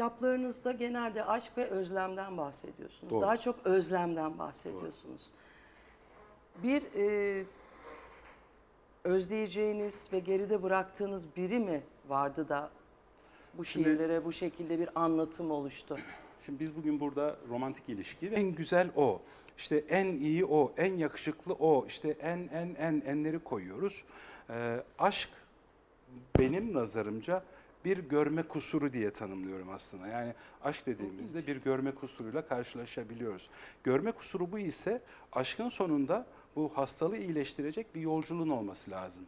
kitaplarınızda genelde aşk ve özlemden bahsediyorsunuz. Doğru. Daha çok özlemden bahsediyorsunuz. Bir e, özleyeceğiniz ve geride bıraktığınız biri mi vardı da bu Şimdi- şiirlere bu şekilde bir anlatım oluştu? Şimdi biz bugün burada romantik ilişki ve en güzel o. İşte en iyi o, en yakışıklı o, işte en en en enleri koyuyoruz. Ee, aşk benim nazarımca bir görme kusuru diye tanımlıyorum aslında. Yani aşk dediğimizde bir görme kusuruyla karşılaşabiliyoruz. Görme kusuru bu ise aşkın sonunda bu hastalığı iyileştirecek bir yolculuğun olması lazım.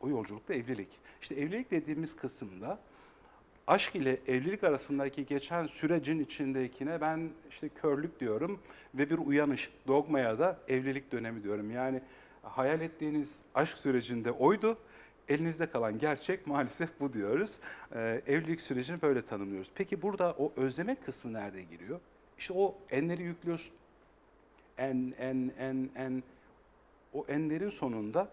O yolculuk da evlilik. İşte evlilik dediğimiz kısımda aşk ile evlilik arasındaki geçen sürecin içindekine ben işte körlük diyorum ve bir uyanış. Dogmaya da evlilik dönemi diyorum. Yani hayal ettiğiniz aşk sürecinde oydu. Elinizde kalan gerçek maalesef bu diyoruz. Ee, evlilik sürecini böyle tanımlıyoruz. Peki burada o özleme kısmı nerede giriyor? İşte o enleri yüklüyorsun. En, en, en, en. O enlerin sonunda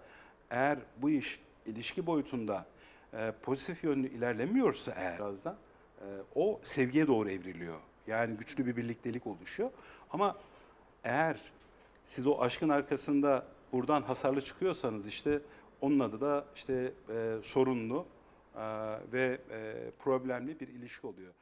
eğer bu iş ilişki boyutunda e, pozitif yönlü ilerlemiyorsa eğer birazdan e, o sevgiye doğru evriliyor. Yani güçlü bir birliktelik oluşuyor. Ama eğer siz o aşkın arkasında buradan hasarlı çıkıyorsanız işte onun adı da işte e, sorunlu e, ve e, problemli bir ilişki oluyor.